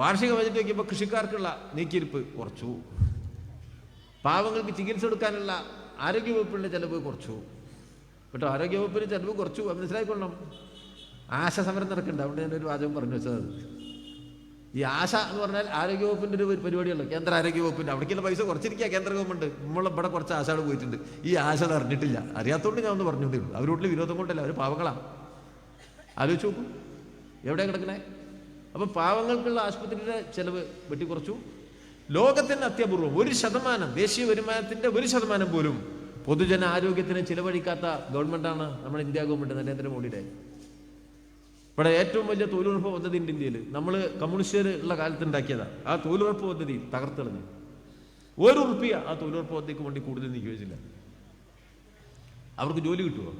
വാർഷിക ബജറ്റ് വയ്ക്കുമ്പോൾ കൃഷിക്കാർക്കുള്ള നീക്കിയിരിപ്പ് കുറച്ചു. പാവങ്ങൾക്ക് ചികിത്സ എടുക്കാനുള്ള ആരോഗ്യവകുപ്പിന്റെ ചിലവ് കുറച്ചു. കേട്ടോ ആരോഗ്യവകുപ്പിന് ചിലവ് കുറച്ചു. മനസ്സിലായിക്കൊള്ളണം. ആശ സമരം നടക്കുന്നുണ്ട്. അതുകൊണ്ട് ഞാനൊരു വാചകം പറഞ്ഞു വെച്ചത്. ഈ ആശ എന്ന് പറഞ്ഞാൽ ആരോഗ്യവകുപ്പിന്റെ ഒരു പരിപാടിയല്ലോ? കേന്ദ്ര ആരോഗ്യവകുപ്പിന്റെ അവിടേക്കുള്ള പൈസ കുറച്ചിരിക്കുക കേന്ദ്ര ഗവൺമെന്റ്. നമ്മളിവിടെ കുറച്ച് ആശകൾ പോയിട്ടുണ്ട്. ഈ ആശ അറിഞ്ഞിട്ടില്ല. അറിയാത്തതുകൊണ്ട് ഞാൻ ഒന്ന് പറഞ്ഞു തന്നേ ഉള്ളൂ അവരോട്ടിൽ വിരോധം കൊണ്ടല്ല. അവർ പാവങ്ങളാണ് ആലോചിച്ച് നോക്കും. എവിടെ കിടക്കണേ? അപ്പോൾ പാവങ്ങൾക്കുള്ള ആശുപത്രിയുടെ ചെലവ് വെട്ടിക്കുറച്ചു. ലോകത്തിന് അത്യപൂർവം ഒരു ശതമാനം ദേശീയ വരുമാനത്തിന്റെ ഒരു ശതമാനം പോലും പൊതുജന ആരോഗ്യത്തിന് ചിലവഴിക്കാത്ത ഗവൺമെന്റാണ് നമ്മുടെ ഇന്ത്യ ഗവൺമെന്റ് നരേന്ദ്രമോദിയുടെ. ഇവിടെ ഏറ്റവും വലിയ തൊഴിലുറപ്പ് പദ്ധതി ഉണ്ട് ഇന്ത്യയിൽ. നമ്മൾ കമ്മ്യൂണിസ്റ്റുകാർ ഉള്ള കാലത്ത് ഉണ്ടാക്കിയതാണ് ആ തൊഴിലുറപ്പ് പദ്ധതി തകർത്തെളിഞ്ഞു ഒരു ഉറുപ്പിയ ആ തൊഴിലുറപ്പ് പദ്ധതിക്ക് വേണ്ടി കൂടുതൽ നിയോഗിച്ചില്ല. അവർക്ക് ജോലി കിട്ടുമോ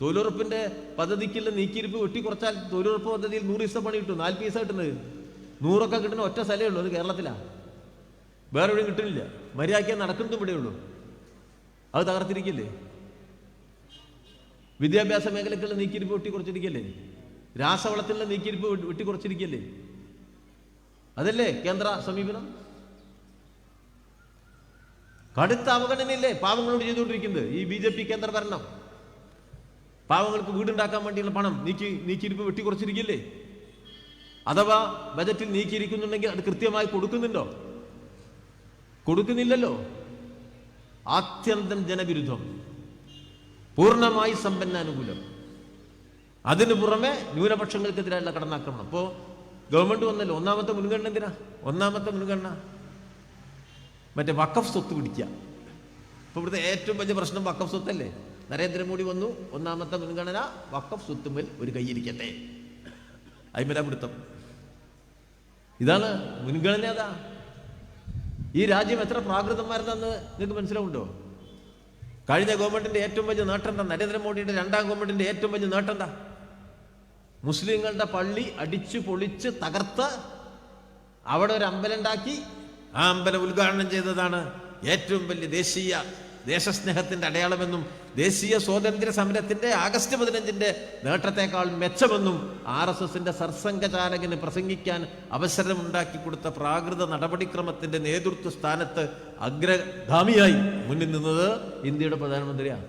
തൊഴിലുറപ്പിന്റെ പദ്ധതിക്കുള്ള നീക്കിയിരിപ്പ് വെട്ടിക്കുറച്ചാൽ തൊഴിലുറപ്പ് പദ്ധതിയിൽ നൂറ് ദിവസം പണി കിട്ടും നാല് പൈസ കിട്ടുന്നത്. നൂറൊക്കെ കിട്ടുന്ന ഒറ്റ സ്ഥലമേ ഉള്ളൂ അത് കേരളത്തിലാണ് വേറെ എവിടെയും കിട്ടുന്നില്ല. മര്യാദയ്ക്ക് നടക്കുന്നതും ഇവിടെ ഉള്ളൂ. അത് തകർത്തിരിക്കില്ലേ? വിദ്യാഭ്യാസ മേഖലക്കുള്ള നീക്കിയിരിപ്പ് വെട്ടിക്കുറച്ചിരിക്കല്ലേ? രാസവളത്തിലുള്ള നീക്കിയിരിപ്പ് വെട്ടി- വെട്ടിക്കുറച്ചിരിക്കല്ലേ? അതല്ലേ കേന്ദ്ര സമീപനം? കടുത്ത അവഗണനയില്ലേ പാവങ്ങളോട് ചെയ്തുകൊണ്ടിരിക്കുന്നത് ഈ ബി ജെ പി കേന്ദ്ര ഭരണം? പാവങ്ങൾക്ക് വീടുണ്ടാക്കാൻ വേണ്ടിയുള്ള പണം നീക്കി നീക്കിയിരിപ്പ് വെട്ടിക്കുറച്ചിരിക്കില്ലേ? അഥവാ ബജറ്റിൽ നീക്കിയിരിക്കുന്നുണ്ടെങ്കിൽ അത് കൃത്യമായി കൊടുക്കുന്നുണ്ടോ? കൊടുക്കുന്നില്ലല്ലോ. ആത്യന്തം ജനവിരുദ്ധം. പൂർണമായി സമ്പന്നാനുകൂലം. അതിനു പുറമെ ന്യൂനപക്ഷങ്ങൾക്കെതിരായുള്ള കടന്നാക്രമണം. അപ്പോൾ ഗവൺമെന്റ് വന്നല്ലോ ഒന്നാമത്തെ മുൻഗണന എന്തിനാ? ഒന്നാമത്തെ മുൻഗണന. മറ്റേ വക്കഫ് സ്വത്ത് പിടിക്കുക. ഇപ്പൊ ഇവിടുത്തെ ഏറ്റവും വലിയ പ്രശ്നം വക്കഫ് സ്വത്തല്ലേ? നരേന്ദ്രമോദി വന്നു. ഒന്നാമത്തെ മുൻഗണന വക്കഫ് സ്വത്തുമേൽ ഒരു കൈയിരിക്കട്ടെ. അയ്മരാപിടുത്തം ഇതാണ് മുൻഗണന അതാ. ഈ രാജ്യം എത്ര പ്രാകൃതന്മാരുതെന്ന് നിങ്ങൾക്ക് മനസ്സിലാവുണ്ടോ? കഴിഞ്ഞ ഗവൺമെന്റിന്റെ ഏറ്റവും വലിയ നേട്ടം എന്താ? നരേന്ദ്രമോദിയുടെ രണ്ടാം ഗവൺമെന്റിന്റെ ഏറ്റവും വലിയ നേട്ടം എന്താ? മുസ്ലിങ്ങളുടെ പള്ളി അടിച്ചു പൊളിച്ച് തകർത്ത് അവിടെ ഒരു അമ്പലം ഉണ്ടാക്കി. ആ അമ്പലം ഉദ്ഘാടനം ചെയ്തതാണ് ഏറ്റവും വലിയ ദേശീയ ദേശസ്നേഹത്തിന്റെ അടയാളമെന്നും ദേശീയ സ്വാതന്ത്ര്യ സമരത്തിന്റെ ആഗസ്റ്റ് പതിനഞ്ചിന്റെ നേട്ടത്തെക്കാൾ മെച്ചമെന്നും ആർ എസ് എസിന്റെ സർസംഘചാലകന് പ്രസംഗിക്കാൻ അവസരമുണ്ടാക്കി കൊടുത്ത പ്രാകൃത നടപടിക്രമത്തിന്റെ നേതൃത്വ സ്ഥാനത്ത് അഗ്രഗാമിയായി മുന്നിൽ നിന്നത് ഇന്ത്യയുടെ പ്രധാനമന്ത്രിയാണ്.